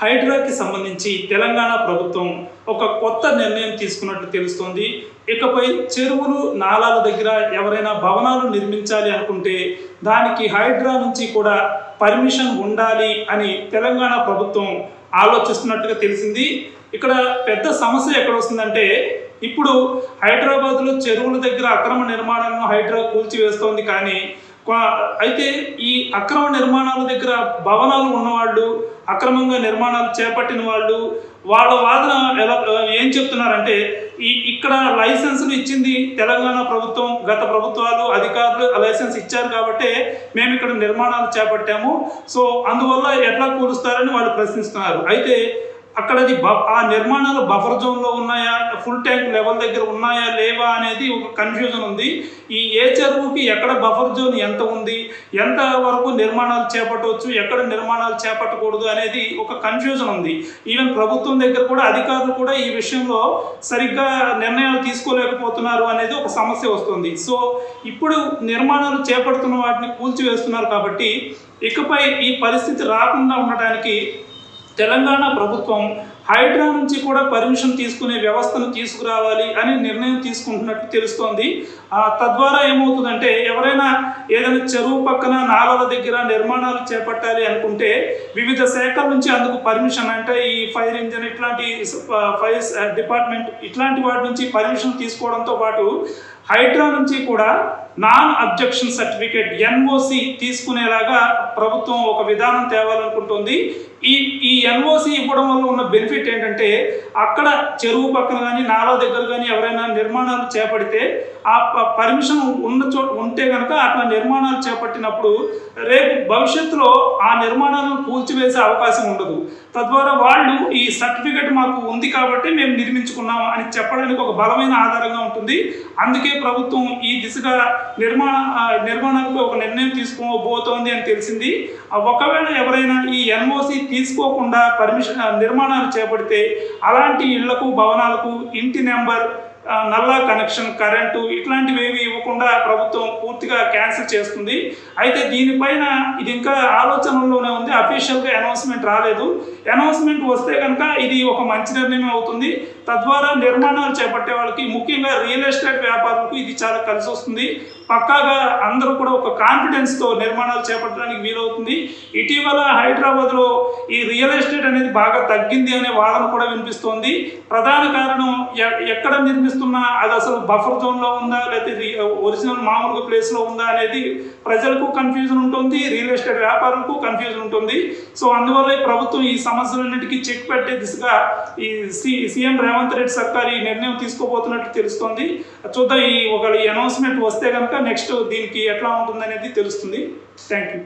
హైడ్రాకి సంబంధించి తెలంగాణ ప్రభుత్వం ఒక కొత్త నిర్ణయం తీసుకున్నట్లు తెలుస్తోంది. ఇకపై చెరువులు నాలాల దగ్గర ఎవరైనా భవనాలు నిర్మించాలి అనుకుంటే దానికి హైడ్రా నుంచి కూడా పర్మిషన్ ఉండాలి అని తెలంగాణ ప్రభుత్వం ఆలోచిస్తున్నట్టుగా తెలిసింది. ఇక్కడ పెద్ద సమస్య ఎక్కడ వస్తుందంటే ఇప్పుడు హైదరాబాద్లో చెరువుల దగ్గర అక్రమ నిర్మాణాలను హైడ్రా కూల్చివేస్తోంది కానీ అయితే ఈ అక్రమ నిర్మాణాల దగ్గర భవనాలు ఉన్నవాళ్ళు అక్రమంగా నిర్మాణాలు చేపట్టిన వాళ్ళు వాళ్ళ వాదన ఎలా ఏం చెప్తున్నారంటే ఈ ఇక్కడ లైసెన్సులు ఇచ్చింది తెలంగాణ ప్రభుత్వం గత ప్రభుత్వాలు అధికారులు లైసెన్స్ ఇచ్చారు కాబట్టి మేము ఇక్కడ నిర్మాణాలు చేపట్టాము. సో అందువల్ల ఎట్లా కూలుస్తారని వాళ్ళు ప్రశ్నిస్తున్నారు. అయితే అక్కడ అది బ- ఆ నిర్మాణాలు బఫర్ జోన్లో ఉన్నాయా? ఫుల్ ట్యాంక్ లెవెల్ దగ్గర ఉన్నాయా? లేవా? అనేది ఒక కన్ఫ్యూజన్ ఉంది. ఈ ఏ చెరువుకి ఎక్కడ బఫర్ జోన్ ఎంత ఉంది? ఎంత వరకు నిర్మాణాలు చేపట్టవచ్చు? ఎక్కడ నిర్మాణాలు చేపట్టకూడదు? అనేది ఒక కన్ఫ్యూజన్ ఉంది. ఈవెన్ ప్రభుత్వం దగ్గర కూడా అధికారులు కూడా ఈ విషయంలో సరిగ్గా నిర్ణయాలు తీసుకోలేకపోతున్నారు అనేది ఒక సమస్య వస్తుంది. సో ఇప్పుడు నిర్మాణాలు చేపడుతున్న వాటిని కూల్చివేస్తున్నారు కాబట్టి ఇకపై ఈ పరిస్థితి రాకుండా ఉండటానికి తెలంగాణ ప్రభుత్వం హైడ్రా నుంచి కూడా పర్మిషన్ తీసుకునే వ్యవస్థను తీసుకురావాలి అని నిర్ణయం తీసుకుంటున్నట్టు తెలుస్తోంది. తద్వారా ఏమవుతుందంటే ఎవరైనా ఏదైనా చెరువు పక్కన నాలల దగ్గర నిర్మాణాలు చేపట్టాలి అనుకుంటే వివిధ శాఖల నుంచి అందుకు పర్మిషన్ అంటే ఈ ఫైర్ ఇంజన్ ఇట్లాంటి ఫైర్ డిపార్ట్మెంట్ ఇట్లాంటి వాటి నుంచి పర్మిషన్ తీసుకోవడంతో పాటు హైడ్రా నుంచి కూడా నాన్ అబ్జెక్షన్ సర్టిఫికేట్ ఎన్ఓసి తీసుకునేలాగా ప్రభుత్వం ఒక విధానం తేవాలనుకుంటుంది. ఈ ఈ ఎన్ఓసి ఇవ్వడం వల్ల ఉన్న బెనిఫిట్ ఏంటంటే అక్కడ చెరువు పక్కన కానీ నాలా దగ్గర కానీ ఎవరైనా నిర్మాణాలు చేపడితే ఆ పర్మిషన్ ఉన్న చోట ఉంటే కనుక అట్లా నిర్మాణాలు చేపట్టినప్పుడు రేపు భవిష్యత్తులో ఆ నిర్మాణాలను కూల్చివేసే అవకాశం ఉండదు. తద్వారా వాళ్ళు ఈ సర్టిఫికేట్ మాకు ఉంది కాబట్టి మేము నిర్మించుకున్నాము అని చెప్పడానికి ఒక బలమైన ఆధారంగా ఉంటుంది. అందుకే ప్రభుత్వం ఈ దిశగా నిర్మాణ నిర్మాణాలకు ఒక నిర్ణయం తీసుకోబోతోంది అని తెలిసింది. ఒకవేళ ఎవరైనా ఈ ఎన్ఓసి తీసుకోకుండా పర్మిషన్ నిర్మాణాలు చేపడితే అలాంటి ఇళ్ళకు భవనాలకు ఇంటి నెంబర్ నల్లా కనెక్షన్ కరెంటు ఇట్లాంటివి ఏవి ఇవ్వకుండా ప్రభుత్వం పూర్తిగా క్యాన్సిల్ చేస్తుంది. అయితే దీనిపైన ఇది ఇంకా ఆలోచనలోనే ఉంది. అఫీషియల్గా అనౌన్స్మెంట్ రాలేదు. అనౌన్స్మెంట్ వస్తే కనుక ఇది ఒక మంచి నిర్ణయం అవుతుంది. తద్వారా నిర్మాణాలు చేపట్టే వాళ్ళకి ముఖ్యంగా రియల్ ఎస్టేట్ వ్యాపారులకు ఇది చాలా కలిసి వస్తుంది. పక్కాగా అందరూ కూడా ఒక కాన్ఫిడెన్స్తో నిర్మాణాలు చేపట్టడానికి వీలవుతుంది. ఇటీవల హైదరాబాద్లో ఈ రియల్ ఎస్టేట్ అనేది బాగా తగ్గింది అనే వాదన కూడా వినిపిస్తోంది. ప్రధాన కారణం ఎక్కడ నిర్మిస్తున్నా అది అసలు బఫర్ జోన్లో ఉందా లేకపోతే ఒరిజినల్ మామూలుగా ప్లేస్లో ఉందా అనేది ప్రజలకు కన్ఫ్యూజన్ ఉంటుంది రియల్ ఎస్టేట్ వ్యాపారులకు కన్ఫ్యూజన్ ఉంటుంది. సో అందువల్ల ప్రభుత్వం ఈ సమస్యలన్నిటికీ చెక్ పెట్టే దిశగా ఈ సి సీఎం రేవంత్ రెడ్డి సర్కార్ ఈ నిర్ణయం తీసుకోబోతున్నట్టు తెలుస్తోంది. చూద్దాం ఈ ఒక అనౌన్స్మెంట్ వస్తే కనుక నెక్స్ట్ దీనికి ఎట్లా ఉంటుందనేది తెలుస్తుంది. Thank you